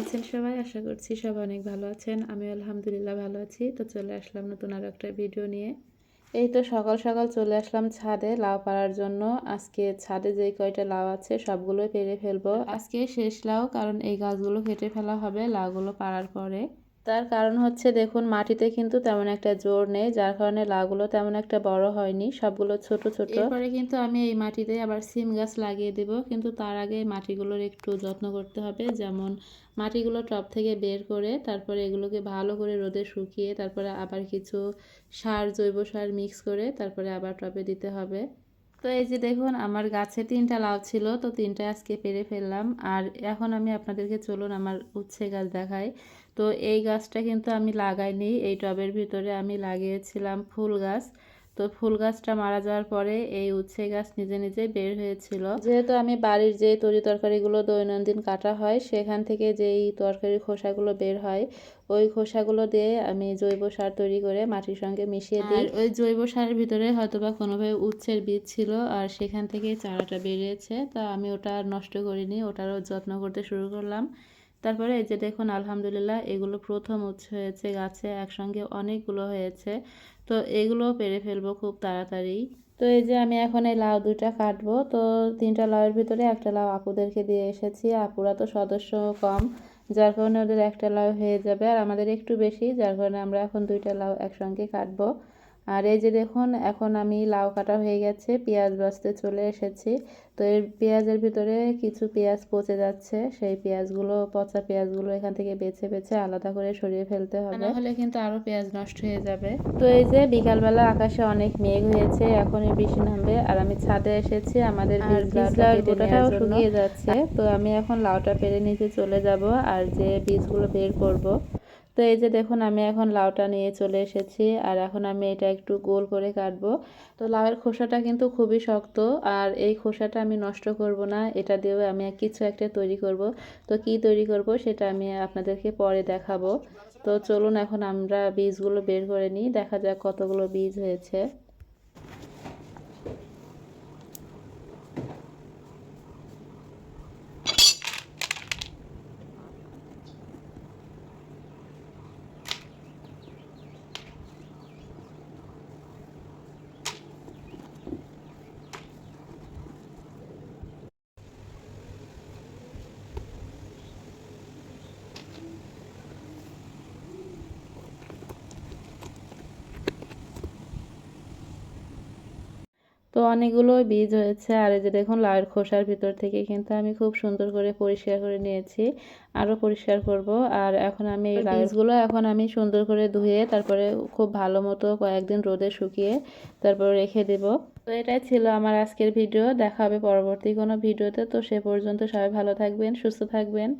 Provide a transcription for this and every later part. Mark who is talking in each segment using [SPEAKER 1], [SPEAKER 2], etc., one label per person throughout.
[SPEAKER 1] আছেন সবাই? আশা করছি সবাই অনেক ভালো আছেন। আমি আলহামদুলিল্লাহ ভালো আছি। তো চলে আসলাম নতুন আর একটা ভিডিও নিয়ে। এই তো সকাল সকাল চলে আসলাম ছাদে লাউ পাড়ার জন্য। আজকে ছাদে যে কয়টা লাউ আছে সবগুলো পেরে ফেলব। আজকে শেষ লাউ, কারণ এই গাছগুলো কেটে ফেলা হবে লাউগুলো পাড়ার পরে। তার কারণ হচ্ছে, দেখুন, মাটিতে কিন্তু তেমন একটা জোর নেই। যার কারণে লাউগুলো তেমন একটা বড় হয়নি। সবগুলো ছোট ছোট। এরপরে কিন্তু আমি এই মাটিতে আবার সিম গাছ লাগিয়ে দেব। কিন্তু তার আগে মাটিগুলোর একটু যত্ন করতে হবে। যেমন মাটিগুলো টব থেকে বের করে তারপরে এগুলোকে ভালো করে রোদে শুকিয়ে তারপরে আবার কিছু সার, জৈব সার মিক্স করে তারপরে আবার টবে দিতে হবে। তো এই যে দেখুন, আমার গাছে তিনটা লাউ ছিল, তো তিনটা আজকে পেরে ফেললাম। আর এখন আমি আপনাদেরকে চলুন আমার উচ্ছে গাছ দেখাই। তো এই গাছটা কিন্তু আমি লাগাইনি, এই টবের ভিতরে আমি লাগিয়েছিলাম ফুল গাছ। তো ফুল গাছটা মারা যাওয়ার পরে এই উচ্ছে গাছ নিজে নিজে বের হয়েছিল। যেহেতু আমি বাড়ির যে তরি তরকারিগুলো দৈনন্দিন কাটা হয় সেখান থেকে যেই তরকারির খোসাগুলো বের হয় ওই খোসাগুলো দিয়ে আমি জৈব সার তৈরি করে মাটির সঙ্গে মিশিয়ে দিই। ওই জৈব সারের ভিতরে হয়তোবা কোনোভাবে উচ্ছের বীজ ছিল আর সেখান থেকে চারাটা বেরিয়েছে তা আমি ওটা নষ্ট করিনি ওটারও যত্ন করতে শুরু করলাম। তারপরে এই যে দেখুন, আলহামদুলিল্লাহ এগুলো প্রথম উচ্ছে হয়েছে গাছে, একসঙ্গে অনেকগুলো হয়েছে। তো এগুলো পেরে ফেলব খুব তাড়াতাড়ি। তো এই যে আমি এখন এই লাউ দুইটা কাটবো। তো তিনটা লাউয়ের ভিতরে একটা লাউ আপুদেরকে দিয়ে এসেছি। আপুরা তো সদস্য কম, যার কারণে ওদের একটা লাউ হয়ে যাবে। আর আমাদের একটু বেশি, যার কারণে আমরা এখন দুইটা লাউ একসঙ্গে কাটবো। আর এই যে দেখুন এখন আমি লাউ কাটা হয়ে গেছে পেঁয়াজ বাছতে চলে এসেছি। তো এর পেঁয়াজের ভিতরে কিছু পেঁয়াজ পচে যাচ্ছে সেই পেঁয়াজগুলো পচা পেঁয়াজগুলো এখান থেকে বেছে বেছে আলাদা করে সরিয়ে ফেলতে হবে। নাহলে কিন্তু আরও পেঁয়াজ নষ্ট হয়ে যাবে। তো এই যে বিকালবেলা আকাশে অনেক মেঘ হয়েছে এখন এই বৃষ্টি নামবে আর আমি ছাদে এসেছি আমাদের গোটাটাও শুকিয়ে যাচ্ছে। তো আমি এখন লাউটা পেরে নিচে চলে যাব আর যে বীজগুলো বের করব তো এই যে দেখুন, আমি এখন লাউটা নিয়ে চলে এসেছি আর এখন আমি এটা একটু গোল করে কাটবো। তো লাউয়ের খোসাটা কিন্তু খুবই শক্ত আর এই খোসাটা আমি নষ্ট করব না, এটা দিয়েও আমি কিছু একটা তৈরি করব। তো কি তৈরি করব সেটা আমি আপনাদেরকে পরে দেখাবো। তো চলুন, এখন আমরা বীজগুলো বের করে নিই, দেখা যাক কতগুলো বীজ হয়েছে। তো অনেকগুলো বীজ হয়েছে। আর এই যে দেখুন লাউয়ের খোসার ভিতর থেকে কিন্তু আমি খুব সুন্দর করে পরিষ্কার করে নিয়েছি। আরও পরিষ্কার করব। আর এখন আমি এই বীজগুলো এখন আমি সুন্দর করে ধুয়ে তারপরে খুব ভালো মতো কয়েকদিন রোদে শুকিয়ে তারপর রেখে দেব। তো এটাই ছিল আমার আজকের ভিডিও। দেখা হবে পরবর্তী কোনো ভিডিওতে। তো সে পর্যন্ত সবাই ভালো থাকবেন সুস্থ থাকবেন।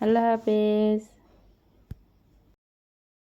[SPEAKER 1] আল্লাহ হাফেজ।